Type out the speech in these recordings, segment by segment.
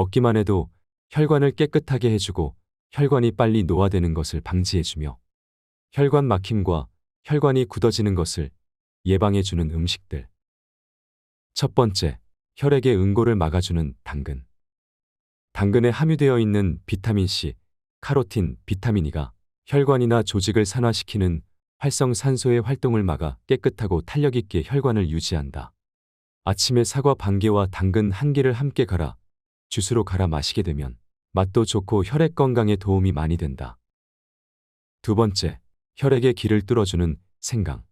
먹기만 해도 혈관을 깨끗하게 해주고 혈관이 빨리 노화되는 것을 방지해주며 혈관 막힘과 혈관이 굳어지는 것을 예방해주는 음식들. 첫 번째, 혈액의 응고를 막아주는 당근. 당근에 함유되어 있는 비타민C, 카로틴, 비타민 E가 혈관이나 조직을 산화시키는 활성산소의 활동을 막아 깨끗하고 탄력 있게 혈관을 유지한다. 아침에 사과 반 개와 당근 한 개를 함께 갈아 주스로 갈아 마시게 되면 맛도 좋고 혈액 건강에 도움이 많이 된다. 두 번째, 혈액의 길을 뚫어주는 생강.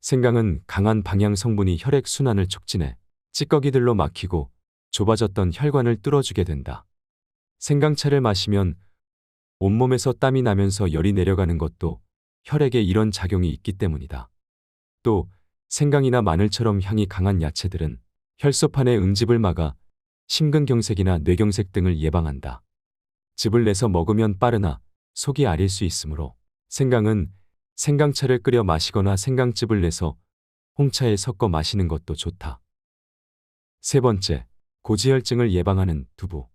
생강은 강한 방향 성분이 혈액 순환을 촉진해 찌꺼기들로 막히고 좁아졌던 혈관을 뚫어주게 된다. 생강차를 마시면 온몸에서 땀이 나면서 열이 내려가는 것도 혈액에 이런 작용이 있기 때문이다. 또 생강이나 마늘처럼 향이 강한 야채들은 혈소판의 응집을 막아 심근경색이나 뇌경색 등을 예방한다. 즙을 내서 먹으면 빠르나 속이 아릴 수 있으므로 생강은 생강차를 끓여 마시거나 생강즙을 내서 홍차에 섞어 마시는 것도 좋다. 세 번째, 고지혈증을 예방하는 두부.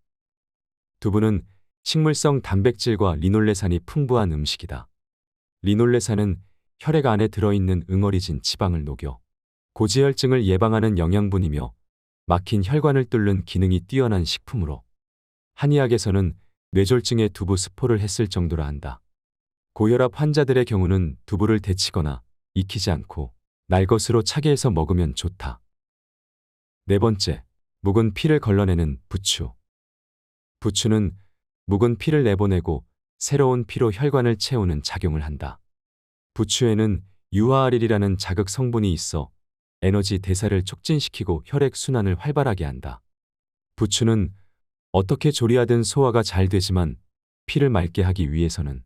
두부는 식물성 단백질과 리놀레산이 풍부한 음식이다. 리놀레산은 혈액 안에 들어있는 응어리진 지방을 녹여 고지혈증을 예방하는 영양분이며 막힌 혈관을 뚫는 기능이 뛰어난 식품으로 한의학에서는 뇌졸중에 두부 스포를 했을 정도라 한다. 고혈압 환자들의 경우는 두부를 데치거나 익히지 않고 날것으로 차게 해서 먹으면 좋다. 네 번째, 묵은 피를 걸러내는 부추. 부추는 묵은 피를 내보내고 새로운 피로 혈관을 채우는 작용을 한다. 부추에는 유아알일이라는 자극 성분이 있어 에너지 대사를 촉진시키고 혈액 순환을 활발하게 한다. 부추는 어떻게 조리하든 소화가 잘 되지만 피를 맑게 하기 위해서는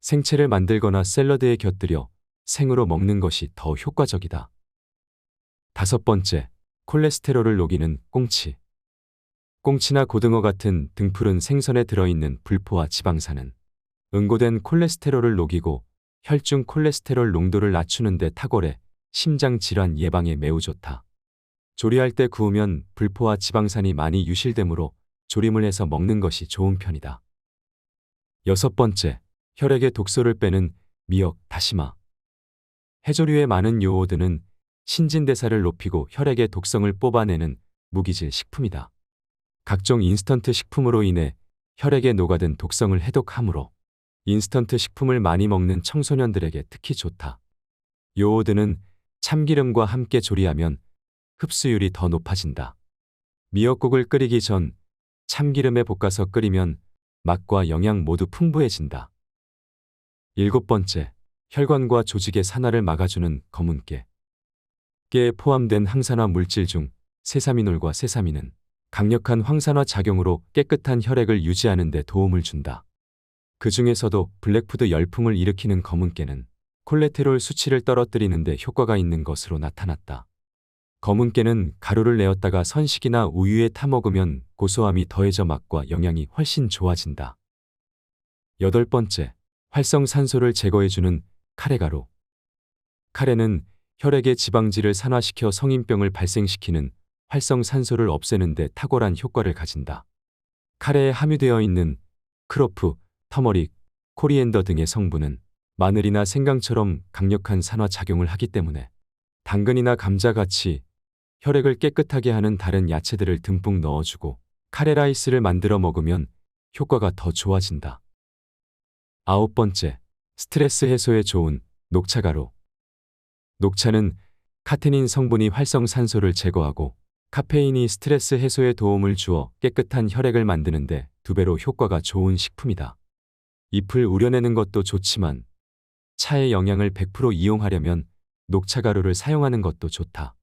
생채를 만들거나 샐러드에 곁들여 생으로 먹는 것이 더 효과적이다. 다섯 번째, 콜레스테롤을 녹이는 꽁치. 꽁치나 고등어 같은 등푸른 생선에 들어있는 불포와 지방산은 응고된 콜레스테롤을 녹이고 혈중 콜레스테롤 농도를 낮추는 데 탁월해 심장 질환 예방에 매우 좋다. 조리할 때 구우면 불포와 지방산이 많이 유실되므로 조림을 해서 먹는 것이 좋은 편이다. 여섯 번째, 혈액의 독소를 빼는 미역, 다시마. 해조류의 많은 요오드는 신진대사를 높이고 혈액의 독성을 뽑아내는 무기질 식품이다. 각종 인스턴트 식품으로 인해 혈액에 녹아든 독성을 해독하므로 인스턴트 식품을 많이 먹는 청소년들에게 특히 좋다. 요오드는 참기름과 함께 조리하면 흡수율이 더 높아진다. 미역국을 끓이기 전 참기름에 볶아서 끓이면 맛과 영양 모두 풍부해진다. 일곱 번째, 혈관과 조직의 산화를 막아주는 검은깨. 깨에 포함된 항산화 물질 중 세사미놀과 세사민은 강력한 황산화 작용으로 깨끗한 혈액을 유지하는 데 도움을 준다. 그 중에서도 블랙푸드 열풍을 일으키는 검은깨는 콜레테롤 수치를 떨어뜨리는 데 효과가 있는 것으로 나타났다. 검은 깨는 가루를 내었다가 선식이나 우유에 타 먹으면 고소함이 더해져 맛과 영양이 훨씬 좋아진다. 여덟 번째, 활성산소를 제거해주는 카레가루. 카레는 혈액의 지방질을 산화시켜 성인병을 발생시키는 활성산소를 없애는 데 탁월한 효과를 가진다. 카레에 함유되어 있는 크로프, 터머릭, 코리앤더 등의 성분은 마늘이나 생강처럼 강력한 산화 작용을 하기 때문에 당근이나 감자같이 혈액을 깨끗하게 하는 다른 야채들을 듬뿍 넣어주고 카레라이스를 만들어 먹으면 효과가 더 좋아진다. 아홉 번째, 스트레스 해소에 좋은 녹차가루. 녹차는 카테닌 성분이 활성산소를 제거하고 카페인이 스트레스 해소에 도움을 주어 깨끗한 혈액을 만드는데 두 배로 효과가 좋은 식품이다. 잎을 우려내는 것도 좋지만 차의 영양을 100% 이용하려면 녹차 가루를 사용하는 것도 좋다.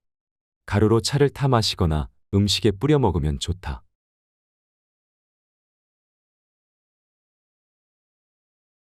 가루로 차를 타 마시거나 음식에 뿌려 먹으면 좋다.